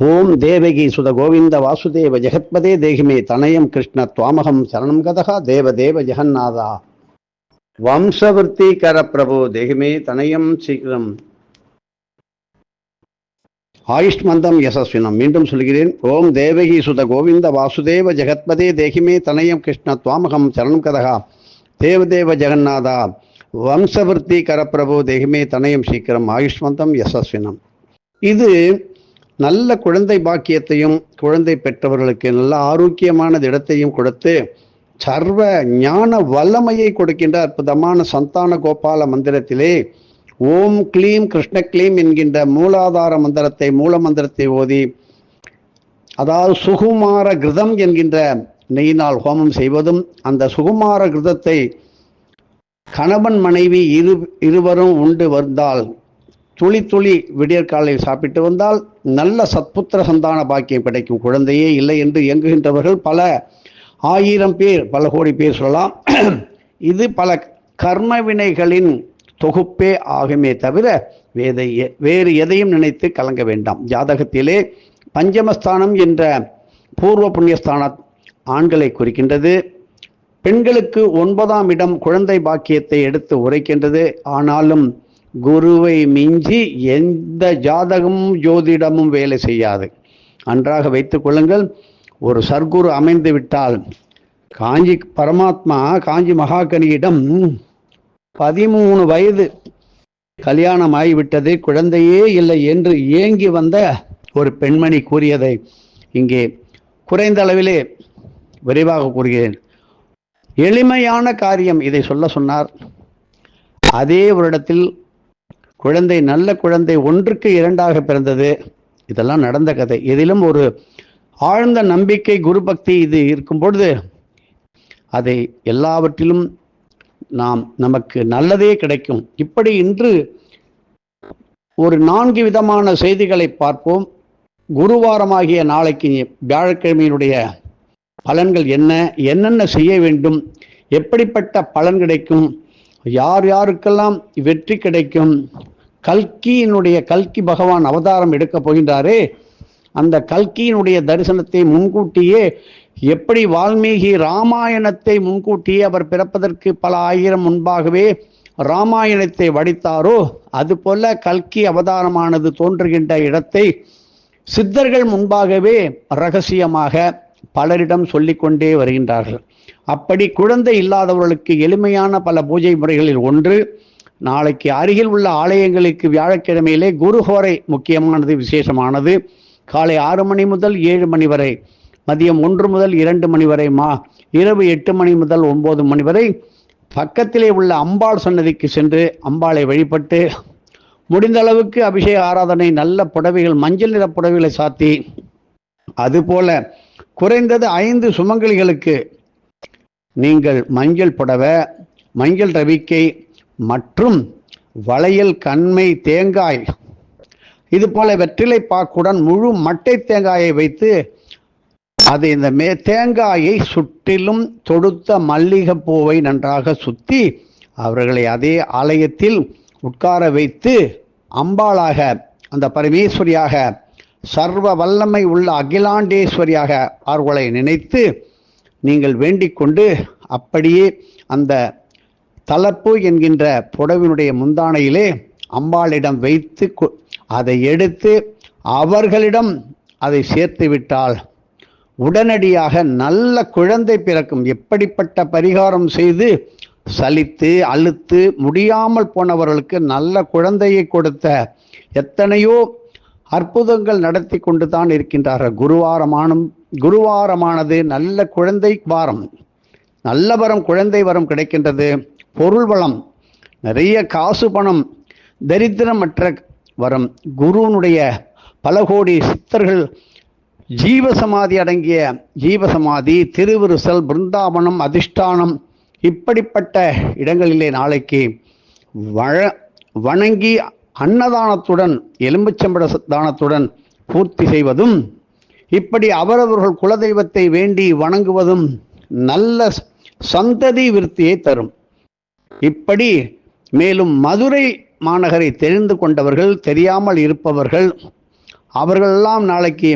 ஓம் தேவகி சுத கோவிந்த வாசுதேவ ஜெகத்பதே தேகிமே தனயம் கிருஷ்ண துவாமகம் சரணம் கதகா தேவ தேவ ஜெகநாதா. வம்சவர்த்தீகர பிரபு தேகிமே தனயம் சீக்கிரம். ஆயுஷ்மந்தம் யசஸ்வினம். மீண்டும் சொல்கிறேன். ஓம் தேவகி சுத கோவிந்த வாசுதேவ ஜெகத்பதே தேகிமே தனயம் கிருஷ்ண துவாமகம் சரணம் கதகா தேவதேவ ஜெகநாதா. வம்சவர்த்தி கரப்பிரபு தேகிமே தனயம் சீக்கிரம். ஆயுஷ்மந்தம் யசஸ்வினம். இது நல்ல குழந்தை பாக்கியத்தையும் குழந்தை பெற்றவர்களுக்கு நல்ல ஆரோக்கியமான இடத்தையும் கொடுத்து சர்வ ஞான வல்லமையை கொடுக்கின்ற அற்புதமான சந்தான கோபால மந்திரத்திலே ஓம் க்ளீம் கிருஷ்ண கிளீம் என்கின்ற மூலாதார மந்திரத்தை மூல மந்திரத்தை ஓதி அதாவது சுகுமார கிருதம் என்கின்ற நெய்னால் ஹோமம் செய்வதும் அந்த சுகுமார கிருதத்தை கணவன் மனைவி இரு இருவரும் உண்டு வந்தால் துளி துளி விடியற்காலையில் சாப்பிட்டு வந்தால் நல்ல சத்புத்திர சந்தான பாக்கியம் கிடைக்கும். குழந்தையே இல்லை என்று இயங்குகின்றவர்கள் பல ஆயிரம் பேர் பல கோடி பேர் சொல்லலாம். இது பல கர்ம வினைகளின் தொகுப்பே ஆகுமே தவிர வேதை வேறு எதையும் நினைத்து கலங்க வேண்டாம். ஜாதகத்திலே பஞ்சமஸ்தானம் என்ற பூர்வ புண்ணியஸ்தான ஆண்களை குறிக்கின்றது. பெண்களுக்கு ஒன்பதாம் இடம் குழந்தை பாக்கியத்தை எடுத்து உரைக்கின்றது. ஆனாலும் குருவை மிஞ்சி எந்த ஜாதகமும் ஜோதிடமும் வேலை செய்யாது. அன்றாக வைத்துக் கொள்ளுங்கள் ஒரு சர்க்குரு அமைந்து விட்டால் காஞ்சி பரமாத்மா காஞ்சி மகாகனியிடம் பதிமூணு வயது கல்யாணம் ஆகிவிட்டது குழந்தையே இல்லை என்று ஏங்கி வந்த ஒரு பெண்மணி கூறியதை இங்கே குறைந்த அளவிலே விரைவாக கூறுகிறேன். எளிமையான காரியம் இதை சொல்ல சொன்னார். அதே வருடத்தில் குழந்தை நல்ல குழந்தை ஒன்றுக்கு இரண்டாக பிறந்தது. இதெல்லாம் நடந்த கதை. இதிலும் ஒரு ஆழ்ந்த நம்பிக்கை குரு பக்தி இது இருக்கும் பொழுது அதை எல்லாவற்றிலும் நாம் நமக்கு நல்லதே கிடைக்கும். இப்படி இன்று ஒரு நான்கு விதமான செய்திகளை பார்ப்போம். குருவாரமாகிய நாளைக்கு வியாழக்கிழமையினுடைய பலன்கள் என்ன? என்னென்ன செய்ய வேண்டும்? எப்படிப்பட்ட பலன் கிடைக்கும்? யார் யாருக்கெல்லாம் வெற்றி கிடைக்கும்? கல்கியினுடைய கல்கி பகவான் அவதாரம் எடுக்கப் போகின்றாரே அந்த கல்கியினுடைய தரிசனத்தை முன்கூட்டியே எப்படி வால்மீகி ராமாயணத்தை முன்கூட்டியே அவர் பிறப்பதற்கு பல ஆயிரம் முன்பாகவே ராமாயணத்தை வடித்தாரோ அதுபோல கல்கி அவதாரமானது தோன்றுகின்ற இடத்தை சித்தர்கள் முன்பாகவே ரகசியமாக பலரிடம் சொல்லிக்கொண்டே வருகின்றார்கள். அப்படி குழந்தை இல்லாதவர்களுக்கு எளிமையான பல பூஜை முறைகளில் ஒன்று நாளைக்கு அருகில் உள்ள ஆலயங்களுக்கு வியாழக்கிழமையிலே குருஹோரை முக்கியமானது விசேஷமானது. காலை ஆறு மணி முதல் ஏழு மணி வரை மதியம் ஒன்று முதல் இரண்டு மணி வரை மா இரவு எட்டு மணி முதல் ஒன்பது மணி வரை பக்கத்திலே உள்ள அம்பாள் சன்னதிக்கு சென்று அம்பாளை வழிபட்டு முடிந்த அளவுக்கு அபிஷேக ஆராதனை நல்ல புடவைகள் மஞ்சள் நிற புடவைகளை சாத்தி அதுபோல குறைந்தது ஐந்து சுமங்கலிகளுக்கு நீங்கள் மஞ்சள் புடவை மஞ்சள் ரவிக்கை மற்றும் வளையல் கண்மை தேங்காய். இது போல வெற்றிலை பாக்குடன் முழு மட்டை தேங்காயை வைத்து அது இந்த மே தேங்காயை சுற்றிலும் தொடுத்த மல்லிகை பூவை நன்றாக சுத்தி அவர்களை அதே ஆலயத்தில் உட்கார வைத்து அம்பாளாக அந்த பரமேஸ்வரியாக சர்வ வல்லமை உள்ள அகிலாண்டேஸ்வரியாக அவர்களை நினைத்து நீங்கள் வேண்டிக் கொண்டு அப்படியே அந்த தலப்பு என்கின்ற புடவினுடைய முந்தானையிலே அம்பாளிடம் வைத்து அதை எடுத்து அவர்களிடம் அதை சேர்த்து விட்டால் உடனடியாக நல்ல குழந்தை பிறக்கும். எப்படிப்பட்ட பரிகாரம் செய்து சலித்து அழுத்து முடியாமல் போனவர்களுக்கு நல்ல குழந்தையை கொடுத்த எத்தனையோ அற்புதங்கள் நடத்தி கொண்டு தான் இருக்கின்றார்கள். குருவாரமானும் குருவாரமானது நல்ல குழந்தை வாரம் நல்ல வரம் குழந்தை வரம் கிடைக்கின்றது. பொருள் வளம் நிறைய காசு பணம் தரித்திரமற்ற வரம். குருனுடைய பல கோடி சித்தர்கள் ஜீவசமாதி அடங்கிய ஜீவசமாதி திருவிருசல் பிருந்தாவனம் அதிஷ்டானம் இப்படிப்பட்ட இடங்களிலே நாளைக்கு வழ வணங்கி அன்னதானத்துடன் எலும்புச்சம்பட தானத்துடன் பூர்த்தி செய்வதும் இப்படி அவரவர்கள் குலதெய்வத்தை வேண்டி வணங்குவதும் நல்ல சந்ததி விருத்தியை தரும். இப்படி மேலும் மதுரை மாநகரை தெரிந்து கொண்டவர்கள் தெரியாமல் இருப்பவர்கள் அவர்களெல்லாம் நாளைக்கு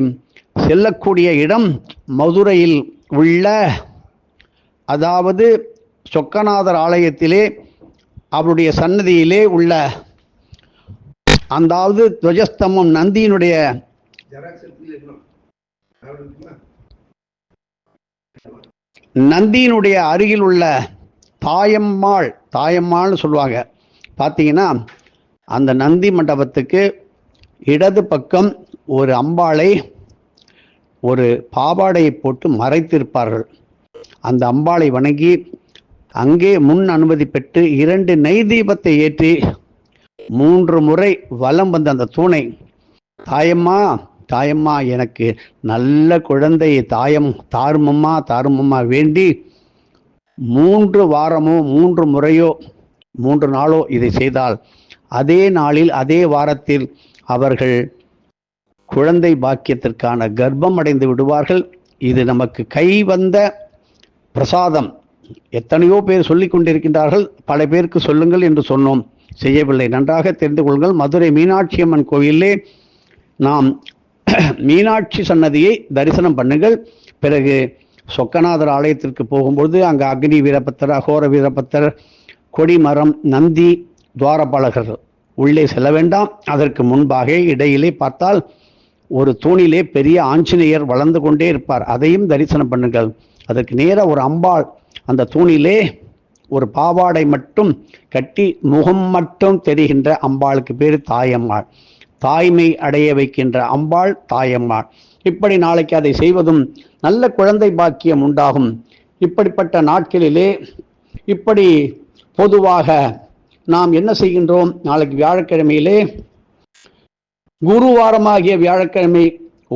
செல்லக்கூடிய இடம் மதுரையில் உள்ள அதாவது சொக்கநாதர் ஆலயத்திலே அவருடைய சன்னதியிலே உள்ள அந்தாவது துவஜஸ்தம்பம் நந்தியினுடைய நந்தியினுடைய அருகில் உள்ள தாயம்மாள் தாயம்மாள்னு சொல்லுவாங்க. பார்த்தீங்கன்னா அந்த நந்தி மண்டபத்துக்கு இடது பக்கம் ஒரு அம்பாளை ஒரு பாவாடையை போட்டு மறைத்திருப்பார்கள். அந்த அம்பாளை வணங்கி அங்கே முன் அனுமதி பெற்று இரண்டு நெய் தீபத்தை ஏற்றி மூன்று முறை வலம் வந்த அந்த தூணை. தாயம்மா தாயம்மா எனக்கு நல்ல குழந்தையை தாயம் தாருமம்மா தாருமம்மா வேண்டி மூன்று வாரமோ மூன்று முறையோ மூன்று நாளோ இதை செய்தால் அதே நாளில் அதே வாரத்தில் அவர்கள் குழந்தை பாக்கியத்திற்கான கர்ப்பம் அடைந்து விடுவார்கள். இது நமக்கு கை வந்த பிரசாதம். எத்தனையோ பேர் சொல்லிக் கொண்டிருக்கின்றார்கள். பல பேருக்கு சொல்லுங்கள் என்று சொன்னோம். செய்யவில்லை. நன்றாக தெரிந்து கொள்ளுங்கள். மதுரை மீனாட்சி அம்மன் கோயிலே நாம் மீனாட்சி சன்னதியை தரிசனம் பண்ணுங்கள். பிறகு சொக்கநாதர் ஆலயத்திற்கு போகும்பொழுது அங்கே அக்னி வீரபத்தர் அகோர வீரபத்தர் கொடிமரம் நந்தி துவாரபாலகர் உள்ளே செல்ல வேண்டாம். அதற்கு முன்பாக இடையிலே பார்த்தால் ஒரு தூணிலே பெரிய ஆஞ்சநேயர் வளர்ந்து கொண்டே இருப்பார். அதையும் தரிசனம் பண்ணுங்கள். அதற்கு நேராக ஒரு அம்பாள் அந்த தூணிலே ஒரு பாவாடை மட்டும் கட்டி முகம் மட்டும் தெரிகின்ற அம்பாளுக்கு பேர் தாயம்மாள். தாய்மை அடைய வைக்கின்ற அம்பாள் தாயம்மாள். இப்படி நாளைக்கு அதை செய்வதும் நல்ல குழந்தை பாக்கியம் உண்டாகும். இப்படிப்பட்ட நாட்களிலே இப்படி பொதுவாக நாம் என்ன செய்கின்றோம்? நாளைக்கு வியாழக்கிழமையிலே குருவாரமாகிய வியாழக்கிழமை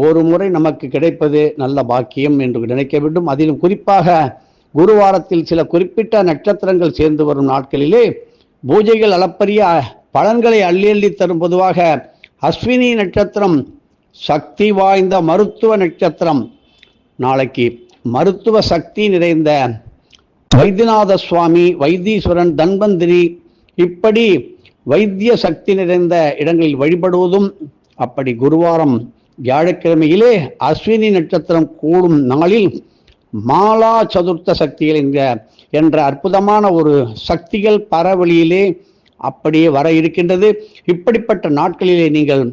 ஒரு முறை நமக்கு கிடைப்பது நல்ல பாக்கியம் என்று நினைக்க வேண்டும். அதிலும் குறிப்பாக குருவாரத்தில் சில குறிப்பிட்ட நட்சத்திரங்கள் சேர்ந்து வரும் நாட்களிலே பூஜைகள் அளப்பரிய பலன்களை அள்ளி அள்ளி தரும் பொதுவாக அஸ்வினி நட்சத்திரம் சக்தி வாய்ந்த மருத்துவ நட்சத்திரம். நாளைக்கு மருத்துவ சக்தி நிறைந்த வைத்தியநாத சுவாமி வைத்தீஸ்வரன் தன்வந்திரி இப்படி வைத்திய சக்தி நிறைந்த இடங்களில் வழிபடுவதும் அப்படி குருவாரம் வியாழக்கிழமையிலே அஸ்வினி நட்சத்திரம் கூடும் நாளில் மாலா சதுர்த்த சக்திகள் என்க என்ற அற்புதமான ஒரு சக்திகள் பரவழியிலே அப்படியே வர இருக்கின்றது. இப்படிப்பட்ட நாட்களிலே நீங்கள்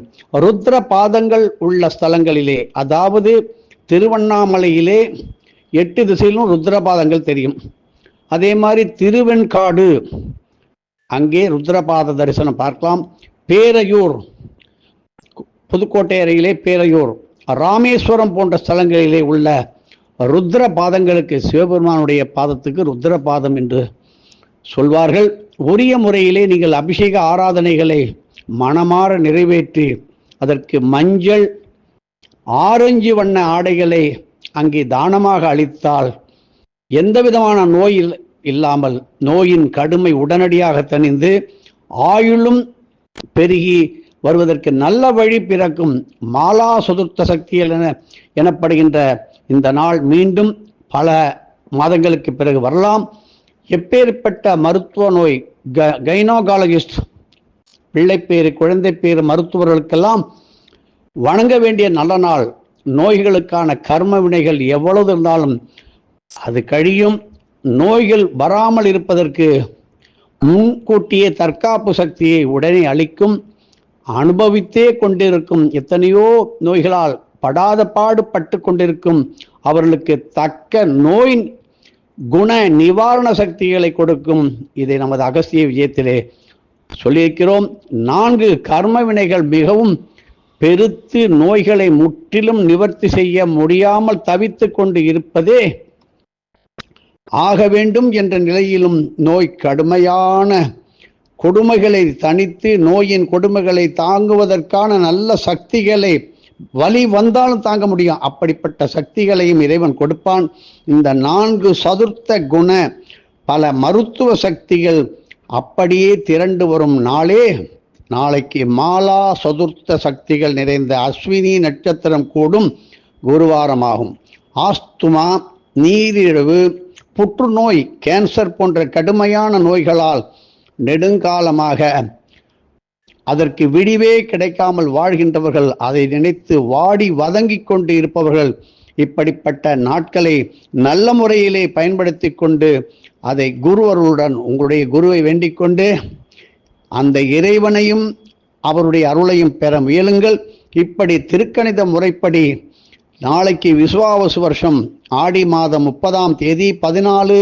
ருத்ர பாதங்கள் உள்ள ஸ்தலங்களிலே அதாவது திருவண்ணாமலையிலே எட்டு திசையிலும் ருத்ரபாதங்கள் தெரியும். அதே மாதிரி திருவெண்காடு அங்கே ருத்ரபாத தரிசனம் பார்க்கலாம். பேரையூர் புதுக்கோட்டை அருகிலே பேரையூர் ராமேஸ்வரம் போன்ற ஸ்தலங்களிலே உள்ள ருத்ர பாதங்களுக்கு சிவபெருமானுடைய பாதத்துக்கு ருத்ர பாதம் என்று சொல்வார்கள். உரிய முறையிலே நீங்கள் அபிஷேக ஆராதனைகளை மனமாற நிறைவேற்றி அதற்கு மஞ்சள் ஆரஞ்சு வண்ண ஆடைகளை அங்கே தானமாக அளித்தால் எந்த விதமான நோய் இல்லாமல் நோயின் கடுமை உடனடியாக தணிந்து ஆயுளும் பெருகி வருவதற்கு நல்ல வழி பிறக்கும் மாலா சதுர்த்த சக்திகள் என எனப்படுகின்ற இந்த நாள் மீண்டும் பல மாதங்களுக்கு பிறகு வரலாம். எப்பேற்பட்ட மருத்துவ நோய்? க கைனோகாலஜிஸ்ட் பிள்ளைப்பேறு குழந்தைப்பேறு மருத்துவர்களுக்கெல்லாம் வணங்க வேண்டிய நல்ல நாள். நோய்களுக்கான கர்ம வினைகள் எவ்வளவு இருந்தாலும் அது கழியும். நோய்கள் வராமல் இருப்பதற்கு முன்கூட்டியே தற்காப்பு சக்தியை உடனே அளிக்கும். அனுபவித்தே கொண்டிருக்கும். எத்தனையோ நோய்களால் படாத பாடு பட்டு கொண்டிருக்கும். அவர்களுக்கு தக்க நோய் குண நிவாரண சக்திகளை கொடுக்கும் இதை நமது அகஸ்திய விஜயத்திலே சொல்லியிருக்கிறோம். நான்கு கர்ம வினைகள் மிகவும் பெருத்து நோய்களை முற்றிலும் நிவர்த்தி செய்ய முடியாமல் தவித்து கொண்டு இருப்பதே ஆக வேண்டும் என்ற நிலையிலும் நோய் கடுமையான கொடுமைகளை தனித்து நோயின் கொடுமைகளை தாங்குவதற்கான நல்ல சக்திகளை வலி வந்தாலும் தாங்க முடியும். அப்படிப்பட்ட சக்திகளையும் இறைவன் கொடுப்பான். இந்த நான்கு சதுர்த்த குண பல மருத்துவ சக்திகள் அப்படியே திரண்டு வரும் நாளே நாளைக்கு மாலா சதுர்த்த சக்திகள் நிறைந்த அஸ்வினி நட்சத்திரம் கூடும் குருவாரமாகும். ஆஸ்துமா நீரிழிவு புற்றுநோய் கேன்சர் போன்ற கடுமையான நோய்களால் நெடுங்காலமாக அதற்கு விடிவே கிடைக்காமல் வாழ்கின்றவர்கள் அதை நினைத்து வாடி வதங்கிக் கொண்டு இருப்பவர்கள் இப்படிப்பட்ட நாட்களை நல்ல முறையிலே பயன்படுத்தி கொண்டு அதை குருவருடன் உங்களுடைய குருவை வேண்டிக் கொண்டு அந்த இறைவனையும் அவருடைய அருளையும் பெற முயலுங்கள். இப்படி திருக்கணித முறைப்படி நாளைக்கு விசுவாவசு வருஷம் ஆடி மாதம் முப்பதாம் தேதி பதினாலு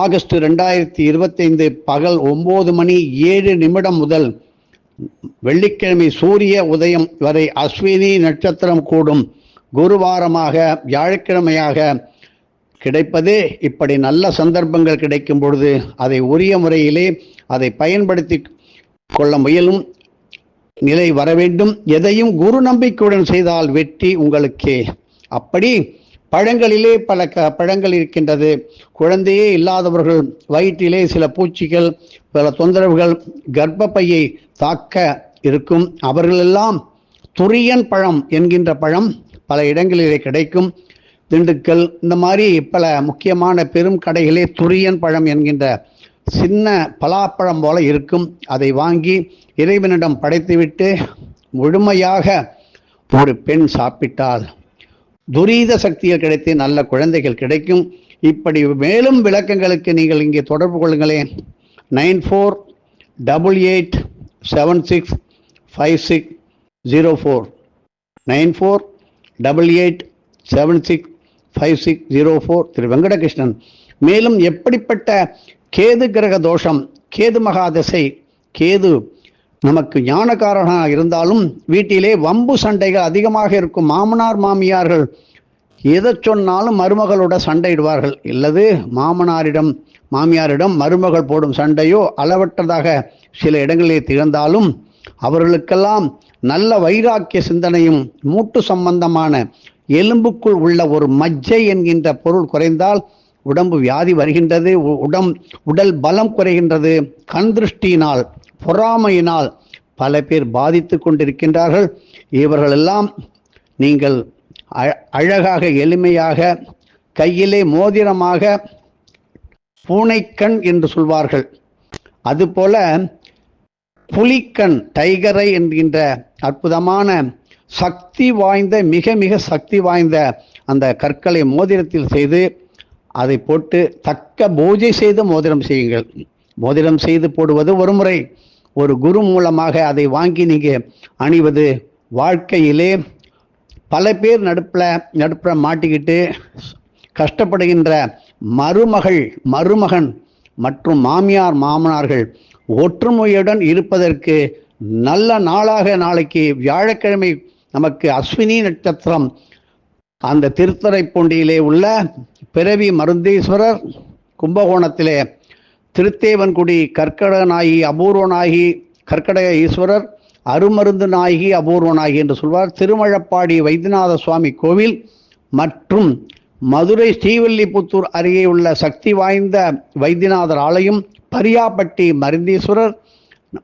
ஆகஸ்ட் ரெண்டாயிரத்தி இருபத்தைந்து பகல் ஒம்பது மணி ஏழு நிமிடம் முதல் வெள்ளிக்கிழமை சூரிய உதயம் வரை அஸ்வினி நட்சத்திரம் கூடும் குருவாரமாக வியாழக்கிழமையாக கிடைப்பது. இப்படி நல்ல சந்தர்ப்பங்கள் கிடைக்கும் பொழுது அதை உரிய முறையிலே அதை பயன்படுத்தி கொள்ள முயலும் நிலை வர வேண்டும் எதையும் குரு நம்பிக்கையுடன் செய்தால் வெற்றி உங்களுக்கே. அப்படி பழங்களிலே பல க பழங்கள் இருக்கின்றது. குழந்தையே இல்லாதவர்கள் வயிற்றிலே சில பூச்சிகள் பல தொந்தரவுகள் கர்ப்பப்பையை தாக்க இருக்கும். அவர்களெல்லாம் துரியன் பழம் என்கின்ற பழம் பல இடங்களிலே கிடைக்கும். திண்டுக்கல் இந்த மாதிரி பல முக்கியமான பெரும் கடைகளே துரியன் பழம் என்கின்ற சின்ன பலாப்பழம் போல இருக்கும். அதை வாங்கி இறைவனிடம் படைத்துவிட்டு முழுமையாக ஒரு பெண் சாப்பிட்டால் துரீத சக்திகள் கிடைத்து நல்ல குழந்தைகள் கிடைக்கும். இப்படி மேலும் விளக்கங்களுக்கு நீங்கள் இங்கே தொடர்பு கொள்ளுங்களேன். Nine four double eight seven six five six zero four. Nine four double eight seven six five six zero four. திரு வெங்கடகிருஷ்ணன் மேலும் எப்படிப்பட்ட கேது கிரக தோஷம் கேது மகாதசை கேது நமக்கு ஞானக்காரனாக இருந்தாலும் வீட்டிலே வம்பு சண்டைகள் அதிகமாக இருக்கும் மாமனார் மாமியார்கள். எதை சொன்னாலும் மருமகளோட சண்டையிடுவார்கள். இல்லது மாமனாரிடம் மாமியாரிடம் மருமகள் போடும் சண்டையோ அளவற்றதாக சில இடங்களிலே திகழ்ந்தாலும் அவர்களுக்கெல்லாம் நல்ல வைராக்கிய சிந்தனையும் மூட்டு சம்பந்தமான எலும்புக்குள் உள்ள ஒரு மஜ்ஜை என்கின்ற பொருள் குறைந்தால் உடம்பு வியாதி வருகின்றது உ- உடம் உடல் பலம் குறைகின்றது கண் திருஷ்டியினால் பொறாமையினால் பல பேர் பாதித்து கொண்டிருக்கின்றார்கள். இவர்களெல்லாம் நீங்கள் அழகாக எளிமையாக கையிலே மோதிரமாக பூனைக்கண் என்று சொல்வார்கள். அதுபோல புலிக்கண் டைகரை என்கின்ற அற்புதமான சக்தி வாய்ந்த மிக மிக சக்தி வாய்ந்த அந்த கற்களை மோதிரத்தில் செய்து அதை போட்டு தக்க பூஜை செய்து மோதிரம் செய்யுங்கள். மோதிரம் செய்து போடுவது ஒரு முறை. ஒரு குரு மூலமாக அதை வாங்கி நீங்கள் அணிவது வாழ்க்கையிலே பல பேர் நடுப்பில் நடுப்பில் மாட்டிக்கிட்டு கஷ்டப்படுகின்ற மருமகள் மருமகன் மற்றும் மாமியார் மாமனார்கள் ஒற்றுமையுடன் இருப்பதற்கு நல்ல நாளாக நாளைக்கு வியாழக்கிழமை நமக்கு அஸ்வினி நட்சத்திரம் அந்த திருத்துறைப்பூண்டியிலே உள்ள பிறவி மருந்தீஸ்வரர் கும்பகோணத்திலே திருத்தேவன்குடி கற்கட நாயகி அபூர்வ நாயகி கற்கடக ஈஸ்வரர் அருமருந்து நாயகி அபூர்வ நாயகி என்று சொல்வார். திருமழப்பாடி வைத்தியநாத சுவாமி கோவில் மற்றும் மதுரை ஸ்ரீவில்லிபுத்தூர் அருகே உள்ள சக்தி வாய்ந்த வைத்தியநாதர் ஆலயம் பரியாப்பட்டி மருந்தீஸ்வரர்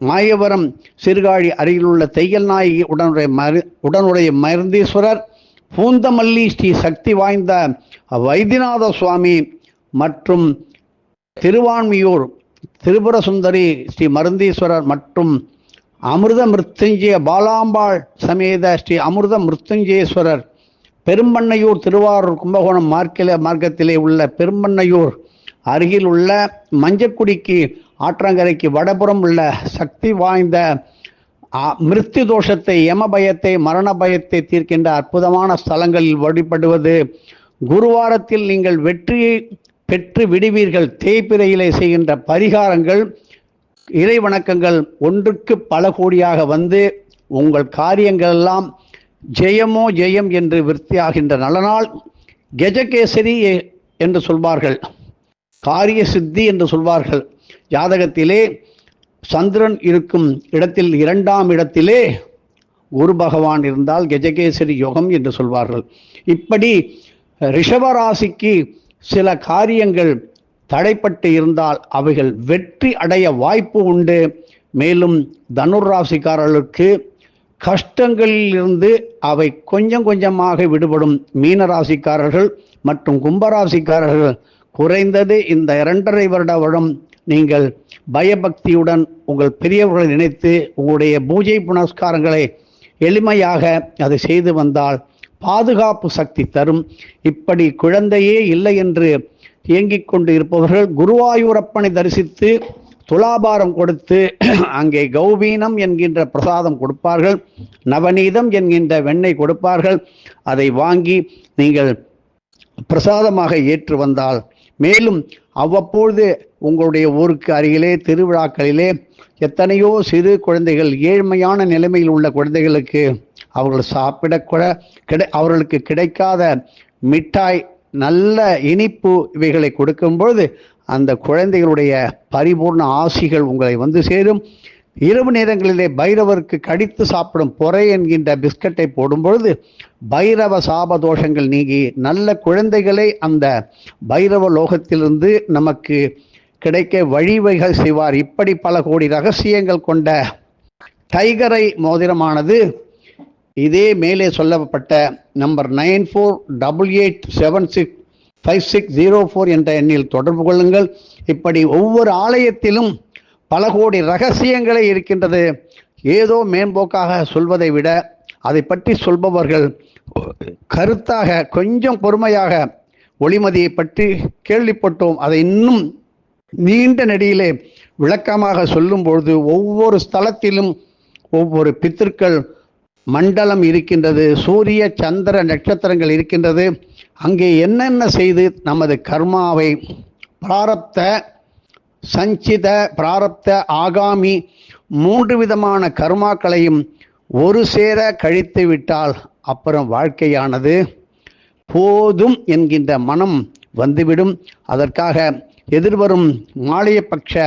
மாயவரம் சிறுகாழி அருகில் உள்ள தையல் நாயகி உடனுடைய மரு உடனுடைய மருந்தீஸ்வரர் பூந்தமல்லி ஸ்ரீ சக்தி வாய்ந்த வைத்தியநாத சுவாமி மற்றும் திருவான்மியூர் திரிபுர சுந்தரி ஸ்ரீ மருந்தீஸ்வரர் மற்றும் அமிர்த மிருத்துஞ்சய பாலாம்பாள் சமேத ஸ்ரீ அமிர்த மிருத்துஞ்சயேஸ்வரர் பெரும்பண்ணையூர் திருவாரூர் கும்பகோணம் மார்க்கில மார்க்கத்திலே உள்ள பெரும்பண்ணையூர் அருகில் உள்ள மஞ்சக்குடிக்கு ஆற்றங்கரைக்கு வடபுறம் உள்ள சக்தி வாய்ந்த மிருத்தி தோஷத்தை யம பயத்தை மரண பயத்தை தீர்க்கின்ற அற்புதமான ஸ்தலங்களில் வழிபடுவது. குருவாரத்தில் நீங்கள் வெற்றியை பெற்று விடுவீர்கள். தேய்பிரையிலே செய்கின்ற பரிகாரங்கள் இறை வணக்கங்கள் ஒன்றுக்கு பல கோடியாக வந்து உங்கள் காரியங்கள் எல்லாம் ஜெயமோ ஜெயம் என்று விருத்தியாகின்ற நல்ல நாள். கெஜகேசரி என்று சொல்வார்கள். காரிய சித்தி என்று சொல்வார்கள். ஜாதகத்திலே சந்திரன் இருக்கும் இடத்தில் இரண்டாம் இடத்திலே குரு பகவான் இருந்தால் கெஜகேசரி யோகம் என்று சொல்வார்கள். இப்படி ரிஷபராசிக்கு சில காரியங்கள் தடைப்பட்டு இருந்தால் அவைகள் வெற்றி அடைய வாய்ப்பு உண்டு. மேலும் தனுர் ராசிக்காரர்களுக்கு கஷ்டங்களில் இருந்து அவை கொஞ்சம் கொஞ்சமாக விடுபடும். மீன ராசிக்காரர்கள் மற்றும் கும்பராசிக்காரர்கள் குறைந்தது இந்த இரண்டரை வருட வருடம் நீங்கள் பயபக்தியுடன் உங்கள் பெரியவர்களை நினைத்து உங்களுடைய பூஜை புனஸ்காரங்களை எளிமையாக அதை செய்து வந்தால் பாதுகாப்பு சக்தி தரும். இப்படி குழந்தையே இல்லை என்று இயங்கிக் கொண்டு இருப்பவர்கள் குருவாயூரப்பனை தரிசித்து துலாபாரம் கொடுத்து அங்கே கௌபீனம் என்கின்ற பிரசாதம் கொடுப்பார்கள். நவநீதம் என்கின்ற வெண்ணெய் கொடுப்பார்கள். அதை வாங்கி நீங்கள் பிரசாதமாக ஏற்று வந்தால் மேலும் அவ்வப்பொழுது உங்களுடைய ஊருக்கு அருகிலே திருவிழாக்களிலே எத்தனையோ சிறு குழந்தைகள் ஏழ்மையான நிலைமையில் உள்ள குழந்தைகளுக்கு அவர்கள் சாப்பிடக்கூட கிடை அவர்களுக்கு கிடைக்காத மிட்டாய் நல்ல இனிப்பு இவைகளை கொடுக்கும்பொழுது அந்த குழந்தைகளுடைய பரிபூர்ண ஆசிகள் உங்களை வந்து சேரும். இரவு நேரங்களிலே பைரவருக்கு கடித்து சாப்பிடும் பொறை என்கின்ற பிஸ்கட்டை போடும் பொழுது பைரவ சாப தோஷங்கள் நீங்கி நல்ல குழந்தைகளை அந்த பைரவ லோகத்திலிருந்து நமக்கு கிடைக்க வழிவகை செய்வார். இப்படி பல கோடி ரகசியங்கள் கொண்ட டைகரை மோதிரமானது இதே மேலே சொல்லப்பட்ட number nine four double eight seven six five six zero four என்ற எண்ணில் தொடர்பு கொள்ளுங்கள். இப்படி ஒவ்வொரு ஆலயத்திலும் பல கோடி ரகசியங்களே இருக்கின்றது. ஏதோ மேம்போக்காக சொல்வதை விட அதை பற்றி சொல்பவர்கள் கருத்தாக கொஞ்சம் பொறுமையாக ஒளிமதியை பற்றி கேள்விப்பட்டோம். அதை இன்னும் நீண்ட நெடியிலே விளக்கமாக சொல்லும் பொழுது ஒவ்வொரு ஸ்தலத்திலும் ஒவ்வொரு பித்திருக்கள் மண்டலம் இருக்கின்றது சூரிய சந்திர நட்சத்திரங்கள் இருக்கின்றது. அங்கே என்னென்ன செய்து நமது கர்மாவை பிராரப்த சஞ்சித பிராரப்த ஆகாமி மூன்று விதமான கர்மாக்களையும் ஒரு சேர கழித்து விட்டால் அப்புறம் வாழ்க்கையானது போதும் என்கின்ற மனம் வந்துவிடும். அதற்காக எதிர்வரும் மாலையபட்ச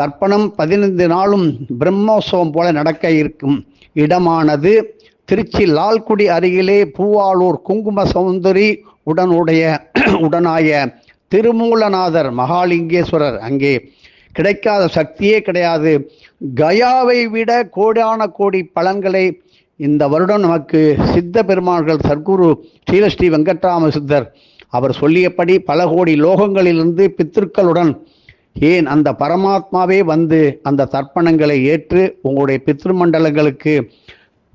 தர்ப்பணம் பதினைந்து நாளும் பிரம்மோத்சவம் போல நடக்க இருக்கும் இடமானது. திருச்சி லால்குடி அருகிலே பூவாளூர் குங்கும சௌந்தரி உடனுடைய உடனாய திருமூலநாதர் மகாலிங்கேஸ்வரர் அங்கே கிடைக்காத சக்தியே கிடையாது. கயாவை விட கோடான கோடி பலன்களை இந்த வருடம் நமக்கு சித்த பெருமான்கள் சர்க்குரு ஸ்ரீலஸ்ரீ வெங்கட்ராம சித்தர் அவர் சொல்லியபடி பல கோடி லோகங்களிலிருந்து பித்திருக்களுடன் ஏன் அந்த பரமாத்மாவே வந்து அந்த தர்ப்பணங்களை ஏற்று உங்களுடைய பித்ருமண்டலங்களுக்கு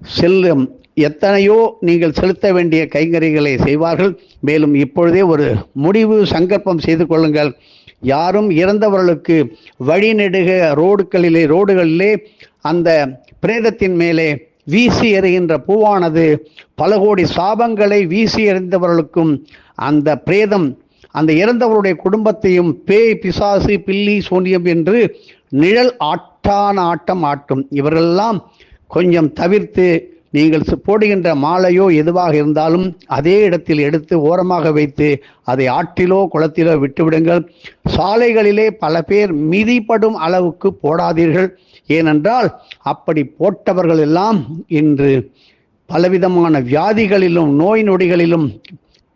செல்லும் எத்தனையோ நீங்கள் செலுத்த வேண்டிய கைங்கறிகளை செய்வார்கள். மேலும் இப்பொழுதே ஒரு முடிவு சங்கல்பம் செய்து கொள்ளுங்கள். யாரும் இறந்தவர்களுக்கு வழிநெடுக ரோடுகளிலே ரோடுகளிலே அந்த பிரேதத்தின் மேலே வீசி எறிகின்ற பூவானது பல கோடி சாபங்களை வீசி எறிந்தவர்களுக்கும் அந்த பிரேதம் அந்த இறந்தவருடைய குடும்பத்தையும் பேய் பிசாசு பில்லி சூன்யம் என்று நிழல் ஆட்டான ஆட்டம் ஆட்டும். இவரெல்லாம் கொஞ்சம் தவிர்த்து நீங்கள் போடுகின்ற மாலையோ எதுவாக இருந்தாலும் அதே இடத்தில் எடுத்து ஓரமாக வைத்து அதை ஆற்றிலோ குளத்திலோ விட்டுவிடுங்கள். சாலைகளிலே பல பேர் மிதிப்படும் அளவுக்கு போடாதீர்கள். ஏனென்றால் அப்படி போட்டவர்கள் எல்லாம் இன்று பலவிதமான வியாதிகளிலும் நோய் நொடிகளிலும்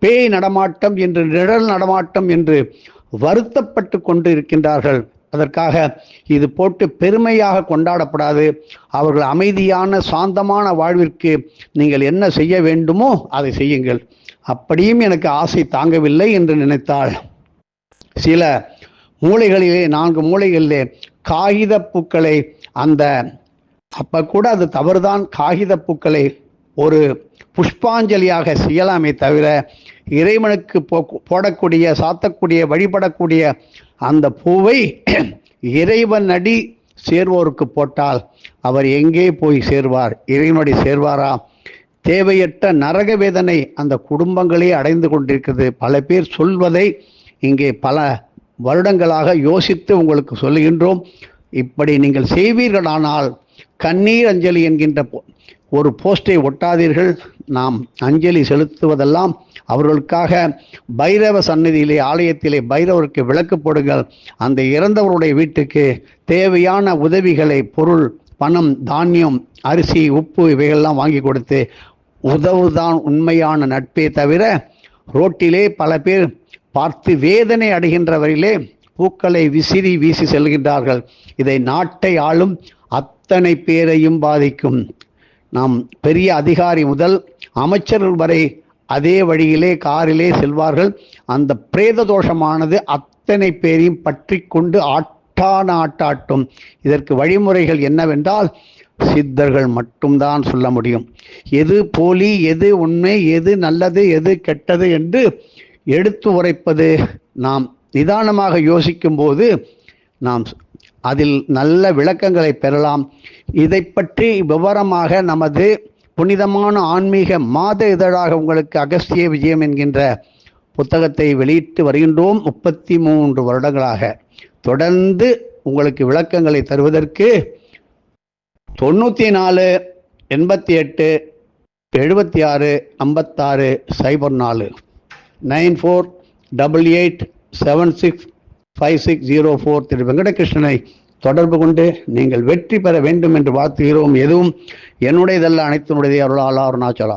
பேய் நடமாட்டம் என்று நிழல் நடமாட்டம் என்று வருத்தப்பட்டு கொண்டு இருக்கின்றார்கள் அதற்காக இது போட்டு பெருமையாக கொண்டாடப்படாது. அவர்கள் அமைதியான சாந்தமான வாழ்விற்கு நீங்கள் என்ன செய்ய வேண்டுமோ அதை செய்யுங்கள். அப்படியும் எனக்கு ஆசை தாங்கவில்லை என்று நினைத்தாள். சில மூலைகளிலே நான்கு மூளைகளிலே காகித பூக்களை அந்த அப்ப கூட அது தவறுதான். காகித பூக்களை ஒரு புஷ்பாஞ்சலியாக செய்யலாமே தவிர இறைவனுக்கு போ- போடக்கூடிய சாத்தக்கூடிய வழிபடக்கூடிய அந்த பூவை இறைவன் அடி சேர்வோருக்கு போட்டால் அவர் எங்கே போய் சேர்வார்? இறைவனடி சேர்வாரா? தேவையற்ற நரக வேதனை அந்த குடும்பங்களே அடைந்து கொண்டிருக்கிறது பல பேர் சொல்வதை இங்கே பல வருடங்களாக யோசித்து உங்களுக்கு சொல்லுகின்றோம். இப்படி நீங்கள் செய்வீர்களானால் கண்ணீர் அஞ்சலி என்கின்ற போ- ஒரு போஸ்டை ஒட்டாதீர்கள். நாம் அஞ்சலி செலுத்துவதெல்லாம் அவர்களுக்காக பைரவ சந்நிதியிலே ஆலயத்திலே பைரவருக்கு விளக்கு போடுங்கள். அந்த இறந்தவருடைய வீட்டுக்கு தேவையான உதவிகளை பொருள் பணம் தானியம் அரிசி உப்பு இவைகள்லாம் வாங்கி கொடுத்து உதவுதான் உண்மையான நட்பே தவிர ரோட்டிலே பல பேர் பார்த்து வேதனை அடைகின்றவரிலே பூக்களை விசிறி வீசி செல்கின்றார்கள். இதை நாட்டை ஆளும் அத்தனை பேரையும் பாதிக்கும். நாம் பெரிய அதிகாரி முதல் அமைச்சர்கள் வரை அதே வழியிலே காரிலே செல்வார்கள். அந்த பிரேத தோஷமானது அத்தனை பேரையும் பற்றி கொண்டு ஆட்டான ஆட்டாட்டும் இதற்கு வழிமுறைகள் என்னவென்றால் சித்தர்கள் மட்டும்தான் சொல்ல முடியும். எது போலி எது உண்மை எது நல்லது எது கெட்டது என்று எடுத்து உரைப்பது நாம் நிதானமாக யோசிக்கும் போது நாம் அதில் நல்ல விளக்கங்களை பெறலாம். இதை பற்றி விவரமாக நமது புனிதமான ஆன்மீக மாத இதழாக உங்களுக்கு அகஸ்திய விஜயம் என்கின்ற புத்தகத்தை வெளியிட்டு வருகின்றோம் முப்பத்தி மூன்று வருடங்களாக. தொடர்ந்து உங்களுக்கு விளக்கங்களை தருவதற்கு தொண்ணூற்றி நாலு எண்பத்தி எட்டு எழுபத்தி ஆறு ஐம்பத்தாறு சைபர் நாலு. Nine four double eight seven six five six zero four திரு வெங்கடகிருஷ்ணனை தொடர்பு கொண்டு நீங்கள் வெற்றி பெற வேண்டும் என்று வாழ்த்துகிறோம். எதுவும் என்னுடையதல்ல அனைத்தினுடைய அருளாளா அருணாச்சலா